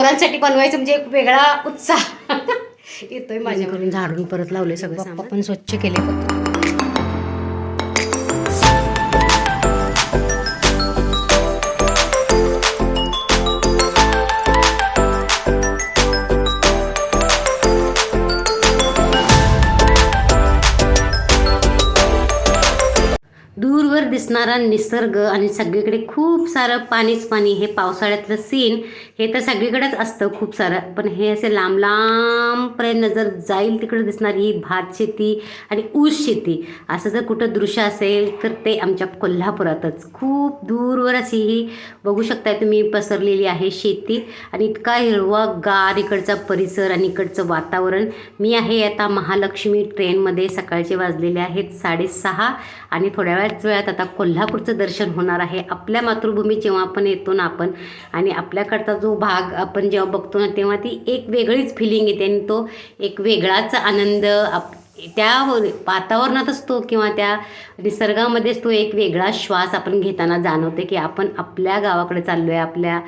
पोरांसाठी बनवायचं म्हणजे एक वेगळा उत्साह. येतोय माझ्या करून झाडून परत लावले सगळं सामान. पण स्वच्छ केले फक्त. असणारा निसर्ग आणि सगळीकडे खूप सारं पाणीच पाणी हे पावसाळ्यातलं सीन हे तर सगळीकडेच असतं खूप सारं. पण हे असे लांब लांबपर्यंत जर जाईल तिकडे दिसणारी ही भात शेती आणि ऊस शेती. असं जर कुठं दृश्य असेल तर ते आमच्या कोल्हापुरातच. खूप दूरवर अशी ही बघू शकताय तुम्ही पसरलेली आहे शेती. आणि इतका हिरवा गार इकडचा परिसर आणि इकडचं वातावरण. मी आहे आता महालक्ष्मी ट्रेनमध्ये सकाळचे वाजलेले आहेत साडेसहा आणि थोड्या वेळात वेळात आता कोल्हा कोल्हापूरचं दर्शन होणार आहे. आपल्या मातृभूमी जेव्हा आपण येतो ना आपण आणि आपल्याकडचा जो भाग आपण जेव्हा बघतो ना तेव्हा ती एक वेगळीच फिलिंग येते आणि तो एक वेगळाच आनंद आप त्या वातावरणातच तो किंवा त्या निसर्गामध्येच तो एक वेगळा श्वास आपण घेताना जाणवते की आपण आपल्या गावाकडे चाललो आहे आपल्या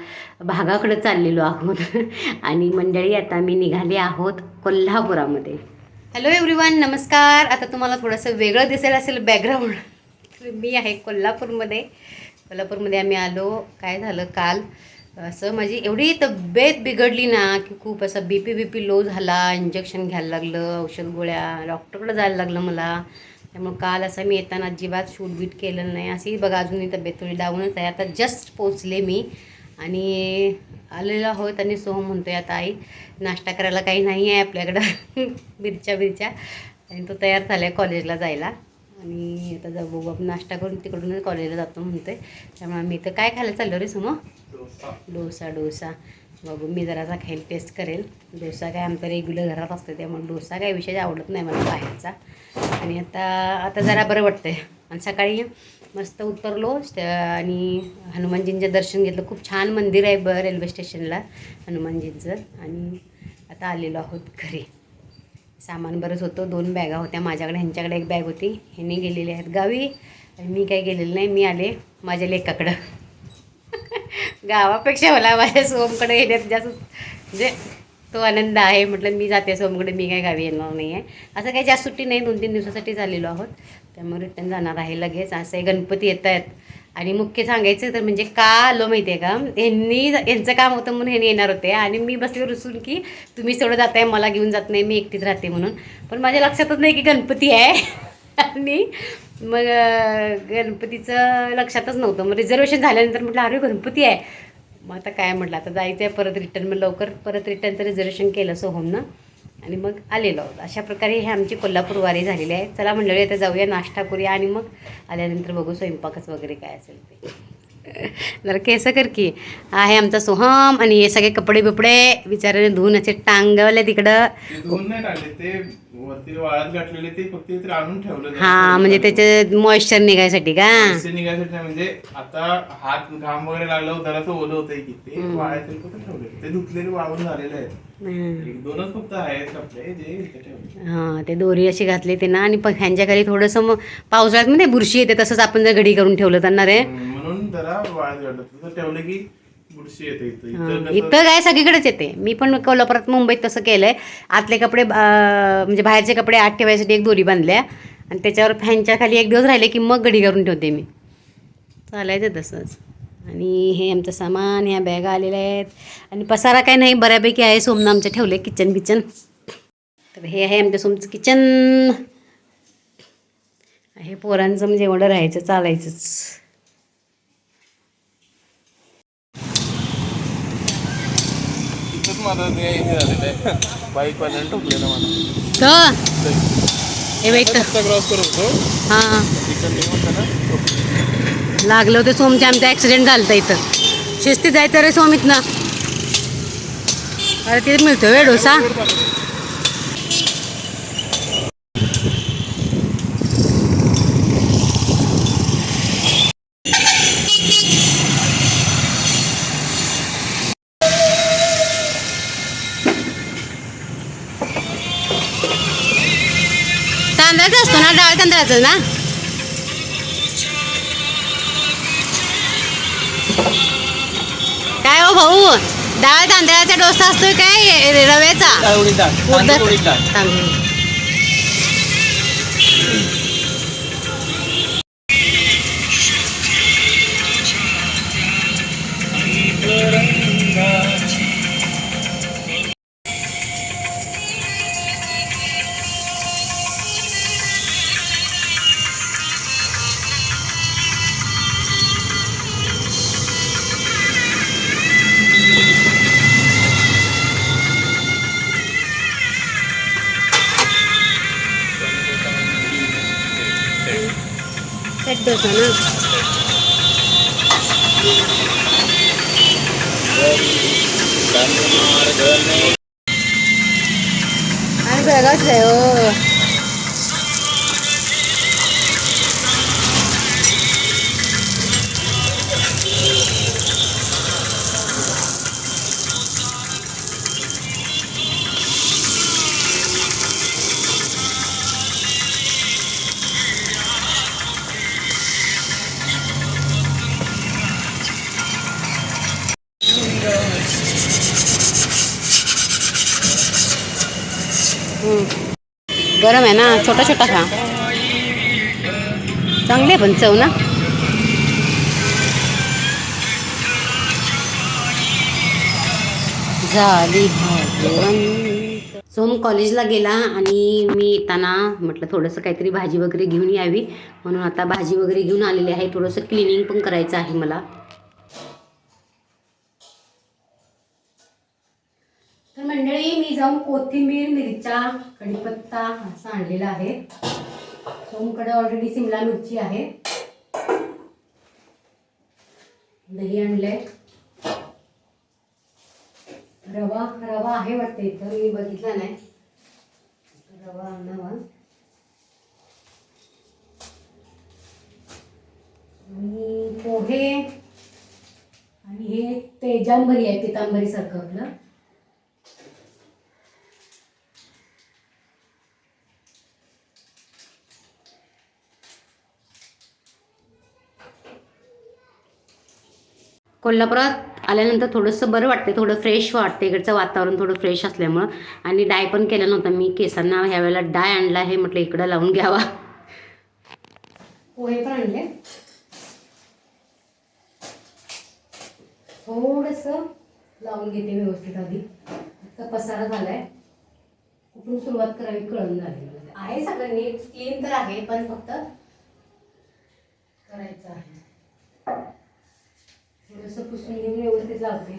भागाकडे चाललेलो आहोत. आणि मंडळी आता मी निघाले आहोत कोल्हापुरामध्ये. हॅलो एव्हरीवन नमस्कार. आता तुम्हाला थोडंसं वेगळं दिसेल असेल बॅकग्राऊंड मी आहे कोल्हापूरमध्ये. कोल्हापूरमध्ये आम्ही आलो. काय झालं काल? असं माझी एवढी तब्येत बिघडली ना की खूप असं B P B P low झाला इंजेक्शन घ्यायला लागलं औषध गोळ्या डॉक्टरकडे जायला लागलं मला. त्यामुळे काल असं मी येताना अजिबात शूट बीट केलं नाही. अशी बघा अजूनही तब्येत थोडी डाऊनच आहे. आता जस्ट पोचले मी. आणि आलेलो आहोत आणि सोहम आहे आता आई नाश्ता करायला काही नाही आहे आपल्याकडं. मिरच्या बिरच्या आणि तो तयार झाला आहे कॉलेजला जायला. आणि आता जाऊ बघू आपण नाश्ता करून तिकडूनच कॉलेजला जातो म्हणतोय. त्यामुळे आम्ही इथं काय खायला चाललो रे समो? डोसा. डोसा बघू मी जरासा खायला टेस्ट करेल. डोसा काय आमचा रेग्युलर घरात असतो त्यामुळे डोसा काय विषय आवडत नाही मला बाहेरचा. आणि आता आता जरा बरं वाटतंय. आणि सकाळी मस्त उतरलो आणि हनुमानजींचं दर्शन घेतलं. खूप छान मंदिर आहे ब रेल्वे स्टेशनला हनुमानजींचं. आणि आता आलेलो आहोत घरी. सामान बरंच होतं. दोन बॅगा होत्या माझ्याकडे ह्यांच्याकडे एक बॅग होती. ह्यांनी गेलेले आहेत गावी. आणि मी काही गेलेलं नाही मी आले माझ्या लेकाकडं. गावापेक्षा मला माझ्या सोमकडे येण्यात जास्त म्हणजे तो आनंद आहे. म्हटलं मी जाते सोमकडे मी काय गावी येणार नाही आहे असं काही जास्त सुट्टी नाही दोन तीन दिवसासाठी झालेलो आहोत. त्यामुळे रिटर्न जाणार आहे लगेच. असं आहे गणपती येत आहेत आणि मुख्य सांगायचं तर म्हणजे का आलो माहिती आहे का? यांनी यांचं काम होतं म्हणून ह्यांनी येणार होते. आणि मी बसले रुसून की तुम्ही तेवढं जात आहे मला घेऊन जात नाही मी एकटीच राहते म्हणून. पण माझ्या लक्षातच नाही की गणपती आहे. आणि मग गणपतीचं लक्षातच नव्हतं. मग रिझर्वेशन झाल्यानंतर म्हटलं अरे गणपती आहे. मग आता काय म्हटलं आता जायचं आहे परत रिटर्न मग लवकर परत रिटर्नचं रिझर्वेशन केलं सोहमनं. आणि मग आलेलो. आहोत अशा प्रकारे हे आमची कोल्हापूर वारी झालेली आहे. चला मंडळी आता जाऊया नाश्ता करूया आणि मग आल्यानंतर बघू स्वयंपाकच वगैरे काय असेल ते. जरा केस कर की. आहे आमचा सोहम आणि हे सगळे कपडे बिपडे. बिचाराने धुवून असे टांगवले तिकडं. हा म्हणजे त्याचे मॉइश्चर निघायसाठी का? निघायसाठी म्हणजे आता हात घाम वगैरे लागल्यावर जरासं ओलं होतंय की ते वाळायचे कुठे ठेवले ते धुतलेले वाळून झालेले आहेत. एक दोनच फक्त आहेत कपडे जे इथे ठेवले. हां ते दोरी अशी घातली ते ना आणि ह्यांच्या खाली थोडंसं मग पावसाळ्यात मध्ये बुरशी येते तसंच आपण जर घडी करून ठेवलं त्यांना रे. जरा वाळत ठेवलं की बुरशी येते इथं. काय सगळीकडेच येते. मी पण कोल्हापुरात मुंबईत तसं केलंय. आतले कपडे अं, म्हणजे बाहेरचे कपडे आत ठेवायसाठी एक दोरी बांधल्या. आणि त्याच्यावर फॅनच्या खाली एक दिवस राहिले की मग घडी करून ठेवते मी. चालायचं तसंच. आणि हे आमचं सामान ह्या बॅगा आलेल्या आहेत. आणि पसारा काय नाही बऱ्यापैकी आहे. सोमनं आमच्या ठेवले किचन बिचन. तर हे आहे आमच्या सोमचं किचन. हे पोरांचं म्हणजे एवढं राहायचं चालायचंच. माझं ते हे झालेलं आहे. बाईक वाल्याने ठोकलेलं मला तर हे बाई तर रस्ता क्रॉस करत होतो. हां. तिकडे म्हणतं ना लागलं होतं सोमच्या आमचा ॲक्सिडेंट झालं होता इथं. शिस्तीत जायचं रे सोमित ना अरे तिथे मिळतो वे डोसा असतो ना? काय हो भाऊ? डाळ तांदळाचा डोसा असतोय काय? रव्याचा? तांदूळ. आणि बेळगावच आहे हो गरम आहे ना छोटा छोटा खा. चांगले पण चव ना. झाली सोम कॉलेजला गेला आणि मी येताना म्हटलं थोडंसं काहीतरी भाजी वगैरे घेऊन यावी. म्हणून आता भाजी वगैरे घेऊन आलेली आहे. थोडंसं क्लिनिंग पण करायचं आहे मला. तर मंडळी मी जाऊन कोथिंबीर मिरच्या कढीपत्ता असं आणलेला आहे. सोमकडे ऑलरेडी सिमला मिरची आहे. दही आणलंय. रवा रवा आहे वाटतं इथं मी बघितला नाही. रवा आणावा. आणि पोहे आणि हे तेजांबरी आहे पितांबरी सारखं आपलं. कोल्हापुरात आल्यानंतर थोडंसं बरं वाटते थोडं फ्रेश वाटते इकडचं वातावरण थोडं फ्रेश असल्यामुळं. आणि डाय पण केला नव्हता मी केसांना ह्या वेळेला डाय आणला हे म्हटलं इकडं लावून घ्यावा. पोहे पण आणले? थोडंसं लावून घेते व्यवस्थित आधी. आता पसारा झालाय. कुठून सुरुवात करावी कळून झाली आहे सगळं नीट क्लीन तर आहे पण फक्त करायचं आहे. थोडंसं पुसून घेऊन व्यवस्थित लावते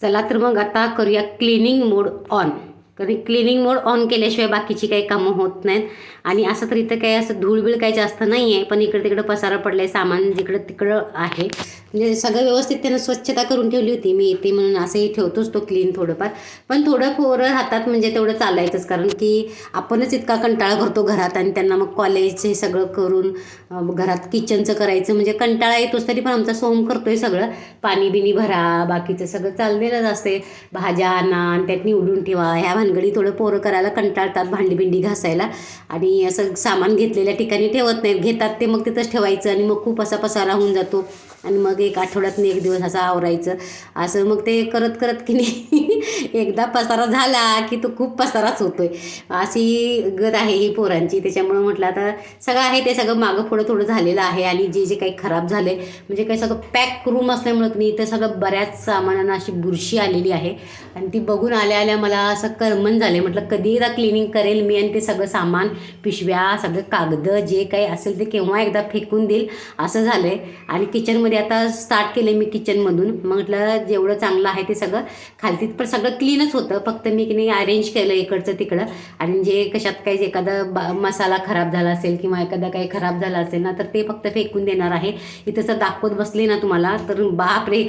चला तर मग आता करूया क्लिनिंग मोड ऑन कारण क्लिनिंग मोड ऑन केल्याशिवाय बाकीची काही कामं होत नाहीत. आणि असं तर इथं काही असं धूळबीळ काही जास्त नाही आहे पण इकडे तिकडं पसारा पडलं आहे सामान जिकडं तिकडं आहे. म्हणजे सगळं व्यवस्थित त्यानं स्वच्छता करून ठेवली होती मी येते म्हणून असंही ठेवतोच तो क्लीन थोडंफार. पण थोडं पोरं राहतात म्हणजे तेवढं चालायचंच कारण की आपणच इतका कंटाळा करतो घरात आणि त्यांना मग कॉलेज हे सगळं करून घरात किचनचं करायचं म्हणजे कंटाळा येतोच तरी पण आमचा सोम करतोय सगळं. पाणी बिनी भरा बाकीचं सगळं चाललेलंच असते भाज्या आणा त्यात निवडून ठेवा ह्या भानगडी थोडं पोरं करायला कंटाळतात भांडी बिंडी घासायला. आणि असं सामान घेतलेल्या ठिकाणी ठेवत नाहीत. घेतात ते मग तिथंच ठेवायचं आणि मग खूप असा पसारा होऊन जातो. आणि मग एक आठवड्यातून एक दिवस असं आवरायचं. असं मग ते करत करत की नाही एकदा पसारा झाला की तो खूप पसाराच होतोय. अशी गत आहे ही पोरांची. त्याच्यामुळं म्हटलं आता सगळं आहे ते सगळं मागं पुढं थोडं झालेलं आहे आणि जे जे काही खराब झाले म्हणजे काही सगळं पॅक रूम असल्यामुळं की नाही तर सगळं बऱ्याच सामानांना अशी बुरशी आलेली आहे. आणि ती बघून आल्या आल्या मला असं करमन झाले म्हटलं कधी एकदा क्लिनिंग करेल मी आणि ते सगळं सामान पिशव्या सगळं कागद जे काही असेल ते केव्हा एकदा फेकून देईल असं झालं आहे आणि किचनमध्ये आता स्टार्ट केले मी किचनमधून म्हटलं जेवढं चांगलं आहे ते सगळं खालती पण सगळं क्लीनच होतं. फक्त मी की नाही अरेंज केलं इकडचं तिकडं. आणि जे कशात काही एखादा बा मसाला खराब झाला असेल किंवा एखादा काही खराब झाला असेल ना तर ते फक्त फेकून देणार आहे. इथं सर दाखवत बसले ना तुम्हाला तर बापरे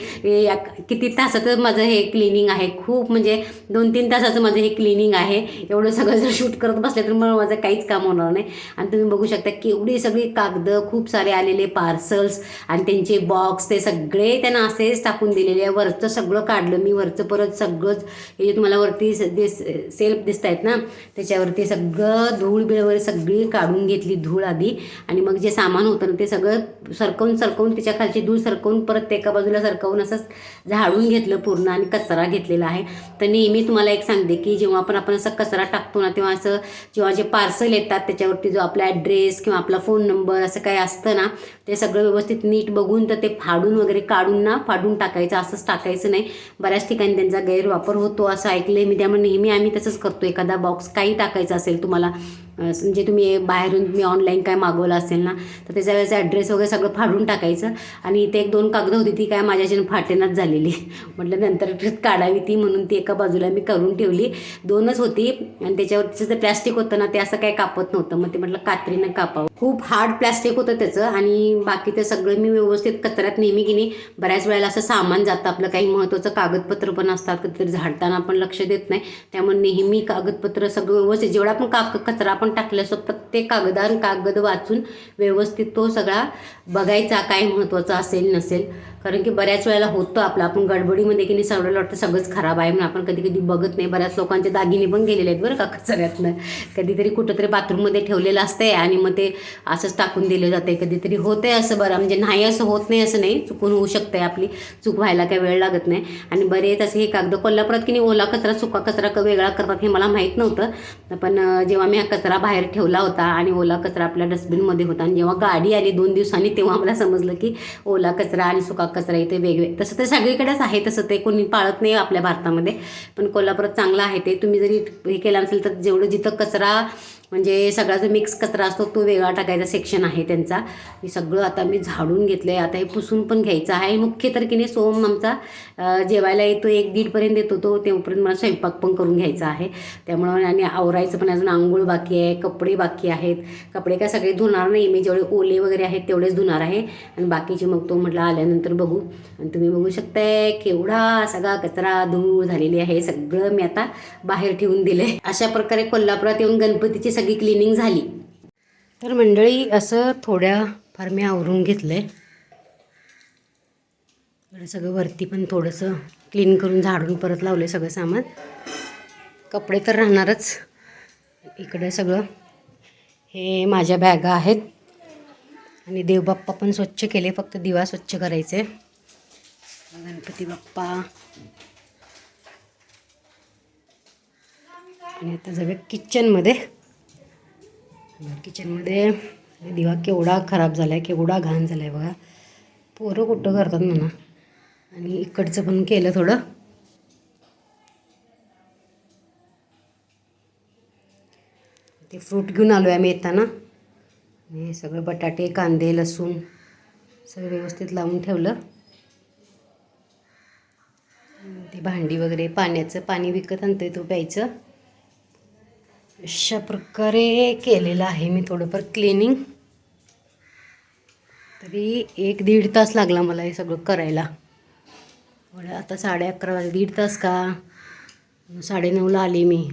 या किती तासाचं माझं हे क्लिनिंग आहे. खूप म्हणजे दोन तीन तासाचं माझं हे क्लिनिंग आहे. एवढं सगळं जर शूट करत बसले तर मग माझं काहीच काम होणार नाही. आणि तुम्ही बघू शकता केवढी सगळी कागदं खूप सारे आलेले पार्सल्स आणि त्यांचे बॉक्स ते सगळे त्यांना असेच टाकून दिलेले आहे. वरचं सगळं काढलं मी वरचं परत सगळंच हे जे तुम्हाला वरती स- दिस सेल्फ दिसत आहेत ना त्याच्यावरती सगळं धूळ बिळ वगैरे सगळी काढून घेतली धूळ आधी. आणि मग जे सामान होतं ना ते सगळं सरकवून सरकवून त्याच्या खालची धूळ सरकवून परत ते एका बाजूला सरकवून असं झाडून घेतलं पूर्ण आणि कचरा घेतलेला आहे. तर नेहमी तुम्हाला एक सांगते की जेव्हा पण आपण असं कचरा टाकतो ना तेव्हा असं जेव्हा जे पार्सल येतात त्याच्यावरती जो आपला ॲड्रेस किंवा आपला फोन नंबर असं काही असतं ना ते सगळं व्यवस्थित नीट बघून तर ते फाडून वगैरे काढून ना फाडून टाकायचं असंच टाकायचं नाही. बऱ्याच ठिकाणी त्यांचा गैरवापर होतो असं ऐकलं आहे मी. त्यामुळे नेहमी आम्ही तसंच करतो. एखादा बॉक्स काही टाकायचा असेल तुम्हाला म्हणजे तुम्ही बाहेरून तुम्ही ऑनलाईन काय मागवलं असेल ना तर त्याच्या वेळेचा ॲड्रेस वगैरे सगळं फाडून टाकायचं. आणि इथे एक दोन कागदं होती ती काय माझ्याच्यानं फाटेनाच झालेली. म्हटलं नंतर काढावी ती म्हणून ती एका बाजूला मी करून ठेवली. दोनच होती आणि त्याच्यावरचं जे प्लॅस्टिक होतं ना ते असं काही कापत नव्हतं. मग ते म्हटलं कात्रीनं कापावं. खूप हार्ड प्लॅस्टिक होतं त्याचं आणि बाकी ते सगळं मी व्यवस्थित कचऱ्यात नेहमी की नाही बऱ्याच वेळेला असं सामान जातं. आपलं काही महत्त्वाचं कागदपत्र पण असतात कधीतरी झाडताना आपण लक्ष देत नाही. त्यामुळे नेहमी कागदपत्र सगळं व्यवस्थित जेवढा पण काक कचरा आपण टाकलं असं प्रत्येक कागदान कागद वाचून व्यवस्थित तो सगळा बघायचा काय महत्त्वाचा असेल नसेल. कारण की बऱ्याच वेळेला होतं आपलं. आपण गडबडीमध्ये की नाही सगळं वाटतं सगळंच खराब आहे म्हणून आपण कधी कधी बघत नाही. बऱ्याच लोकांचे दागिने पण गेलेले आहेत बरं का कचऱ्यातनं. कधीतरी कुठंतरी बाथरूममध्ये ठेवलेलं असतंय आणि मग ते असंच टाकून दिलं जाते कधीतरी होते असं बरं. म्हणजे नाही असं होत नाही असं नाही. चुकून होऊ शकते आपली. चूक व्हायला काही वेळ लागत नाही. आणि बरेच असे हे कागद कोल्हापुरात की नाही ओला कचरा सुका कचरा क वेगळा करतात हे मला माहीत नव्हतं. पण जेव्हा मी हा कचरा बाहेर ठेवला होता आणि ओला कचरा आपल्या डस्टबिनमध्ये होता आणि जेव्हा गाडी आली दोन दिवसांनी तेव्हा मला समजलं की ओला कचरा आणि सुका कचरा इथे वेगळे. तसं ते सगळीकडेच आहे तसं ते कोणी पाळत नाही आपल्या भारतामध्ये. पण कोल्हापुरात चांगलं आहे ते. तुम्ही जरी हे केलं नसेल तर जेवढं जिथं कचरा म्हणजे सगळा जो मिक्स कचरा असतो तो वेगळा टाकायचा सेक्शन आहे त्यांचा. मी सगळं आता मी झाडून घेतलं आहे आता हे पुसून पण घ्यायचं आहे. मुख्य तर की नाही सोम आमचा जेवायला येतो एक दीडपर्यंत येतो तो. तेव्हापर्यंत मला स्वयंपाक पण करून घ्यायचा आहे. त्यामुळं आणि आवरायचं पण अजून आंघोळ बाकी आहे कपडे बाकी आहेत. कपडे काय सगळे धुणार नाही. मी जेवढे ओले वगैरे आहेत तेवढेच धुणार आहे. आणि बाकीचे मग तो म्हटलं आल्यानंतर बघू. आणि तुम्ही बघू शकताय केवढा सगळा कचरा धूळ झालेली आहे. सगळं मी आता बाहेर ठेवून दिले अशा प्रकारे कोल्हापुरात येऊन गणपतीची सगळी क्लिनिंग झाली. तर मंडळी असं थोड्या फार मी आवरून घेतलं आहे सगळं वरती पण थोडंसं क्लीन करून झाडून परत लावले सगळं सामान. कपडे तर राहणारच. इकडे सगळं हे माझ्या बॅगा आहेत. आणि देवबाप्पा पण स्वच्छ केले फक्त दिवा स्वच्छ करायचे. गणपती बाप्पा. आणि आता जाऊया किचनमध्ये किचनमध्ये दिवा केवढा खराब झाला आहे केवढा घाण झाला आहे बघा. पोरं कुठं करतात म्हणा. आणि इकडचं पण केलं थोडं. ते फ्रूट घेऊन आलो आहे आम्ही येताना. हे सगळं बटाटे कांदे लसूण सगळं व्यवस्थित लावून ठेवलं. ते भांडी वगैरे पाण्याचं पाणी विकत आणतं तो प्यायचं. अशा प्रकारे केलेलं आहे मी थोडंफार क्लिनिंग तरी एक दीड तास लागला मला हे सगळं करायला. एवढं आता साडे अकरा वाजले. दीड तास का? साडेनऊला आले मी.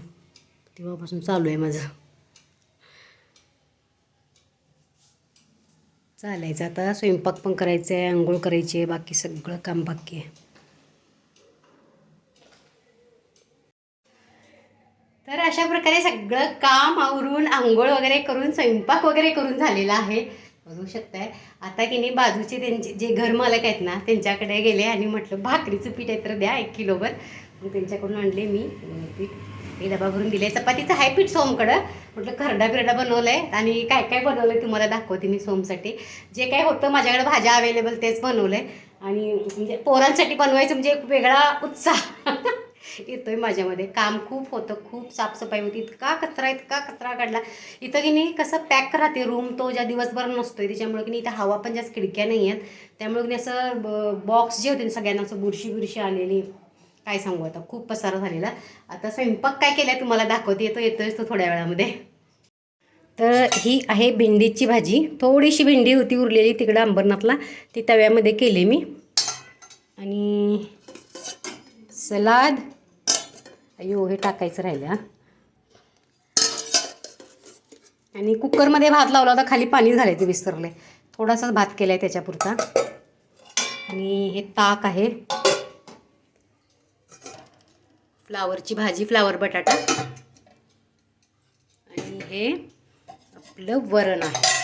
तेव्हापासून चालू आहे माझं. चालायचं. आता स्वयंपाक पण करायचं आहे आंघोळ करायची आहे बाकी सगळं काम बाकी आहे. तर अशा प्रकारे सगळं काम आवरून आंघोळ वगैरे करून स्वयंपाक वगैरे करून झालेला आहे. बघू शकताय. आता की नाही बाजूचे त्यांचे जे घर मालक आहेत ना त्यांच्याकडे गेले आणि म्हटलं भाकरीचं पीठ आहे तर द्या एक किलोभर मग त्यांच्याकडून आणले मी. पीठ एक डबा भरून दिले. चपातीचं आहे पीठ सोमकडं. म्हटलं खरडा बिरडा बनवलं आहे आणि काय काय बनवलं आहे तुम्हाला दाखवते मी सोमसाठी. जे काय होतं माझ्याकडे भाज्या अवेलेबल तेच बनवलं आहे आणि म्हणजे पोरांसाठी बनवायचं म्हणजे एक वेगळा उत्साह. येतोय माझ्यामध्ये. काम खूप होतं खूप साफसफाई होती. इतका कचरा इतका कचरा काढला. इथं की नाही कसं पॅक राहते रूम तो ज्या दिवसभर नसतोय. त्याच्यामुळे की नाही इथं हवा पण जास्त खिडक्या नाही आहेत. त्यामुळे की नाही असं बॉक्स जे होते ना सगळ्यांना असं बुरशी बुरशी आलेली. काय सांगू आता? खूप पसारा झालेला. आता स्वयंपाक काय केला तुम्हाला दाखवते. येतो येतोयच तो थोड्या वेळामध्ये. तर ही आहे भेंडीची भाजी. थोडीशी भेंडी होती उरलेली तिकडं अंबरनाथला. ती तव्यामध्ये केली मी. आणि सलाद. अयो हे टाकायचं राहिलं आणि कुकरमध्ये भात लावला होता खाली पाणी झाले ते विसरले. थोडासाच भात केला आहे त्याच्यापुरता. आणि हे ताक आहे. फ्लावरची भाजी फ्लावर बटाटा. आणि हे आपलं वरण आहे.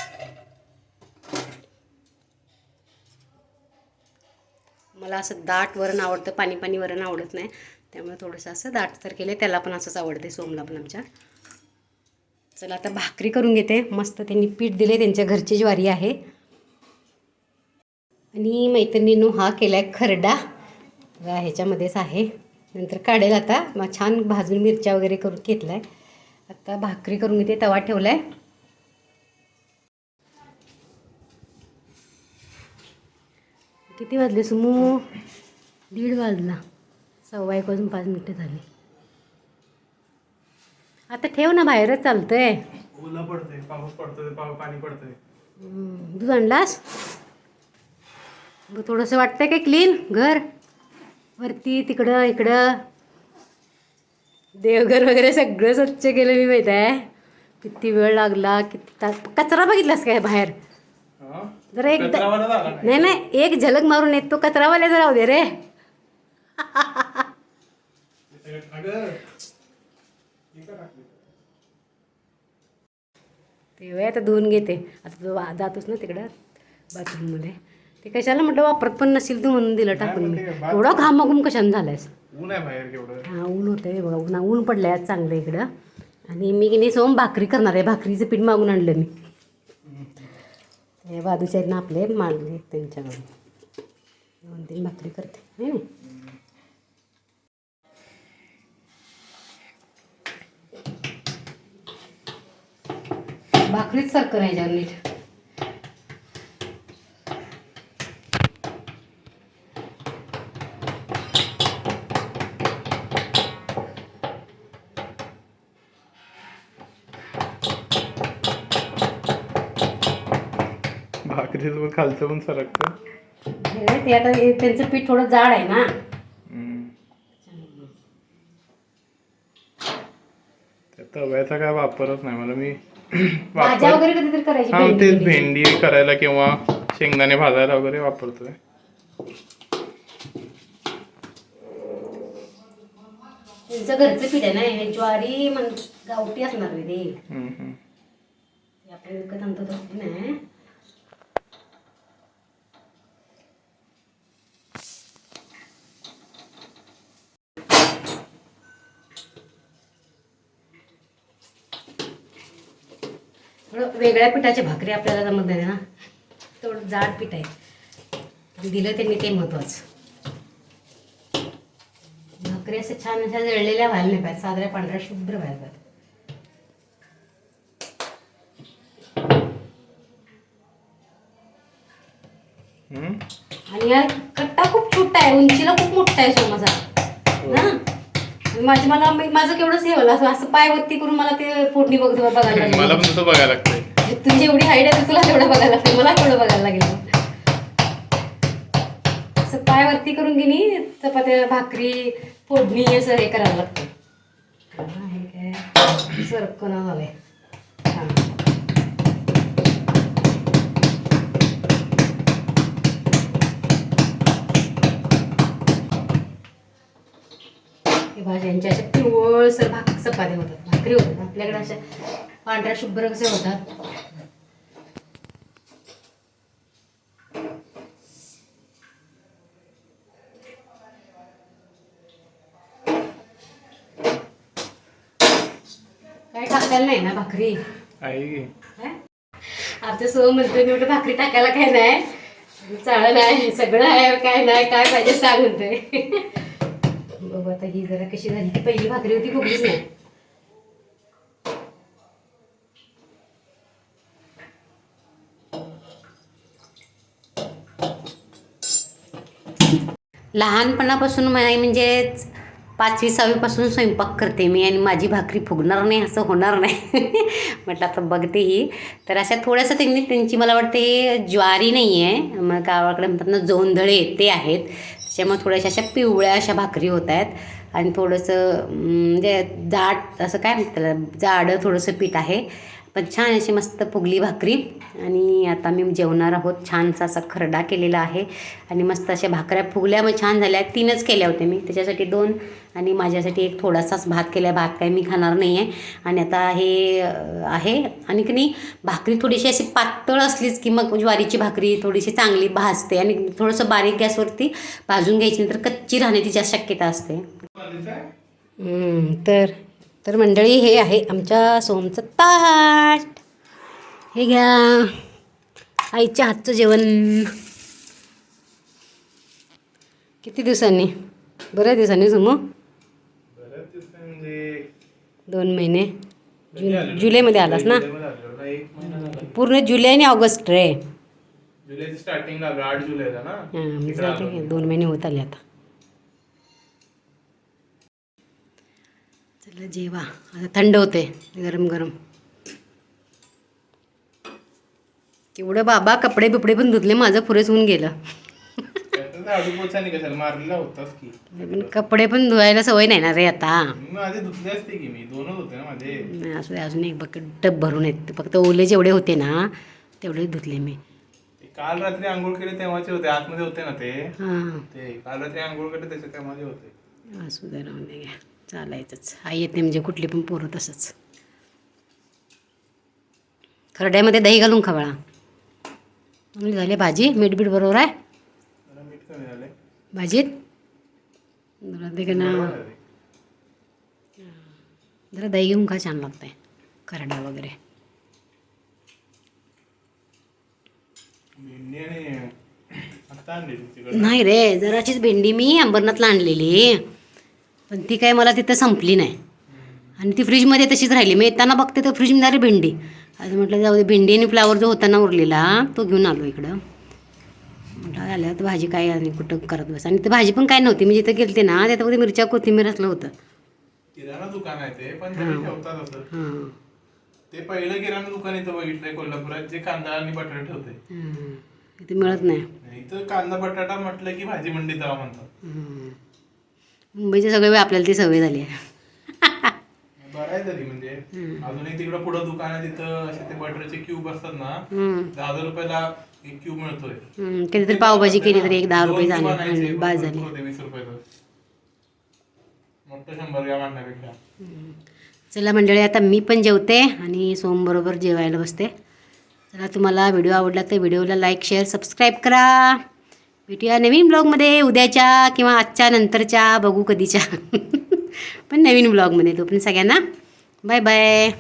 मला असं दाट वरण आवडतं पाणी पाणी वरण आवडत नाही. त्यामुळे थोडंसं असं दाट तर केलं त्याला पण असंच आवडते सोमला पण आमच्या. चला आता भाकरी करून घेते. मस्त त्यांनी पीठ दिले त्यांच्या घरची ज्वारी आहे. आणि मैत्रिणीनो हा केला आहे खरडा ह्याच्यामध्येच आहे. नंतर काढेल आता. छान भाजून मिरच्या वगैरे करून घेतला आहे आता भाकरी करून घेते. तवा ठेवला आहे किती वाजले सुमू? दीड वाजला. सव्वा एक वाजून पाच मिनटं झाली. आता ठेव ना बाहेरच चालतंय. पाऊस पडतोय पाणी पडतंय. दूध आणलास? मग थोडंसं वाटतंय काय क्लीन घर? वरती तिकडं इकडं? देवघर वगैरे सगळं स्वच्छ केलं मी माहीत आहे. किती वेळ लागला किती तास कचरा बघितलास काय बाहेर? जरा एक कचरावाला झाला नाही. नाही नाही एक झलक मारून येत तो कचरावाल्याचा राहू दे रे. अगं, हे का टाकलं? ते वय आता धुवून घेते. आता तू वा- जातोस ना तिकडं बाथरूममध्ये. ते कशाला म्हटलं वापरत पण नसेल तू म्हणून दिलं टाकून मी. नाही, पण ते एवढा घामाघूम कशाने झालायस? ऊन आहे बाहेर केवढं हा ऊन होतं हे बघा ऊन ऊन पडलं आहे आज चांगलं इकडं. आणि मी की नाही सोम भाकरी करणार आहे भाकरीचं पीठ मागून आणलं मी. हे बाजूच्या आहेत ना आपले मागले त्यांच्याकडून. दोन तीन भाकरी करते नाही नाही भाकरीच सारखं नाही याच्यावर नीट. भाकरीसोबत खालचं पण सरकतं हे ते आता हे त्यांचं पीठ थोडं जाड आहे ना हम्म. त्या तव्याचा काय वापरच नाही मला मी भाज्या वापर वगैरे कधीतरी करायची हा भेंडी तेच बिंडी. भेंडी करायला किंवा शेंगदाणे भाजायला वगैरे वापरतोय त्यांचं घरचं पीठ आहे ना हे ज्वारी म्हण गावठी असणार रे ते हम्म, हम्म. ते आपण विकत आणतो तसं नाही थोडं वेगळ्या पिठाची भाकरी आपल्याला जमत नाही ना. थोडं जाड पीठ आहे. दिलं त्यांनी ते महत्वाचं. भाकरी असं छान अशा जळलेल्या व्हायला नाही पाहिजे. साधारण पांढऱ्या शुभ्र व्हायला पाहिजे? आणि या कट्टा खूप छोटा आहे. उंचीला खूप मोठा आहे सोमाचा ना आणि माझी मला मी- माझं केवढंच हे झालं. असं असं पाय वरती करून मला ते फोडणी बघ बघायला लागली. मला पण तसं बघायला लागतंय. तुझी एवढी हाईट आहे तर तुला तेवढं बघायला लागतं मला तेवढं बघायला लागेल. असं पाय वरती करून घेणी चपात्या भाकरी फोडणी असं हे करायला लागतं हा, हे काय? सरकना झालंय छान भाज्यांच्या अशा पिवळसर भाक चपात्या होतात भाकरी होतात. आपल्याकडे अशा पांढऱ्या शुभ्र कसे होतात. काय टाकायला नाही ना भाकरी? आई. काय? आमचं सो म्हणतोय मी भाकरी टाकायला काय नाही? चाळ नाही सगळं आहे काय नाही काय पाहिजे सांग बघू आता ही जरा कशी झाली. ती पहिली भाकरी होती फुगलीच नाही लहानपणापासून म्हणजेच म्हणजे पाचवी सहावीपासून स्वयंपाक करते मी आणि माझी भाकरी फुगणार नाही असं होणार नाही. म्हटलं आता बघते ही. तर अशा थोड्याशा त्यांनी त्यांची मला वाटते हे ज्वारी नाही आहे मग गावाकडे म्हणतात ना जोंधळे ते आहेत. त्याच्यामुळे थोड्याशा अशा पिवळ्या अशा भाकरी होत आहेत. आणि थोडंसं म्हणजे जाड असं काय म्हणतात त्याला जाडं थोडंसं पीठ आहे. पण छान अशी मस्त फुगली भाकरी. आणि आता मी जेवणार आहोत. छानसा असा खरडा केलेला आहे. आणि मस्त अशा भाकऱ्या फुगल्या मग छान झाल्या. तीनच केल्या होत्या मी. त्याच्यासाठी दोन आणि माझ्यासाठी एक थोडासाच भात केला. भात काही मी खाणार नाही आहे आणि आता हे आहे. आणि की नाही भाकरी थोडीशी अशी पातळ असलीच की मग ज्वारीची भाकरी थोडीशी चांगली भाजते. आणि थोडंसं बारीक गॅसवरती भाजून घ्यायची नंतर कच्ची राहण्याची जास्त शक्यता असते. तर तर मंडळी हे आहे आमच्या सोमचं ताट. हे घ्या. आईच्या हातचं जेवण. किती दिवसांनी? बऱ्याच दिवसांनी सोमू? म्हणजे दोन महिने. आलेलो? जुलैमध्ये आलास ना. पूर्ण जुलै आणि ऑगस्ट रे. जुलैची स्टार्टिंग आलो आठ जुलैला ना? मी तिकडे जाते आलो. की दोन महिने होत आले आता. चला जेवा. आता थंड होते गरम गरम. केवढं बाबा कपडे बिपडे पण धुतले माझं पुरेच होऊन गेलं. कपडे पण धुवायला सवय नाही ना रे आता. असू अजून एक बकेट टब भरून येत. फक्त ओले जेवढे होते ना तेवढे धुतले मी. काल रात्री आंघोळ केले तेव्हाचे होते आतमध्ये होते ना ते. हां. काल रात्री आंघोळ केले त्याचे तेव्हाचे होते. असू दे राहून घ्या. चालायचंच. आई येते म्हणजे कुठली पण पोरं तसंच. खरड्यामध्ये दही घालून खवळा चांगली झाली भाजी. मीठ बीठ बरोबर आहे? भाजीत? जरा दही घेऊन खा छान लागतंय. खरडा वगैरे. नाही रे जराचीच भेंडी मी अंबरनाथला आणलेली. पण ती काय मला तिथं संपली नाही. आणि ती फ्रीजमध्ये तशीच राहिली. मी येताना बघते तर फ्रीजमध्ये अरे भेंडी. आता म्हटलं जाऊ दे भेंडी आणि फ्लावर जो होता ना उरलेला तो घेऊन आलो इकडं. म्हटलं आल्या तर भाजी काय आणि कुठं करत बस. आणि ती भाजी पण काय नव्हती. मी जिथं गेलते ना त्याच्यामध्ये मिरच्या कोथिंबीर असलं होतं. किराणा दुकान आहे ते पण तरी ठेवतात असं. हां. ते पहिलं किराणा दुकान इथं बघितलंय कोल्हापुरात जे कांदा आणि बटाटा ठेवते. हां इथे मिळत नाही. इथं कांदा बटाटा म्हटलं की भाजी मंडी जावा म्हणतात. हम्म. मुंबईचे सगळे वेळ आपल्याला ती सवय झाली आहे. म्हणजे अजूनही तिकडं पुढं दुकान आहे तिथं असे ते बटरचे क्यूब असतात ना हम्म. दहा हजार रुपयाला एक क्यूब मिळतोय. हम्म, कधीतरी पावभाजी केली तरी एक दहा रुपये झाले. बाद झाली. होते वीस रुपयाचं मोठं शंभर ग्रॅम आणण्यापेक्षा चला मंडळी आता मी पण जेवते आणि सोमबरोबर जेवायला बसते. चला तुम्हाला व्हिडिओ आवडला तर व्हिडिओला लाईक शेअर सबस्क्राईब करा. भेटूया नवीन ब्लॉगमध्ये उद्याच्या किंवा आजच्या नंतरच्या बघू कधीच्या. पण नवीन ब्लॉगमध्ये तो पण सगळ्यांना. Bye bye.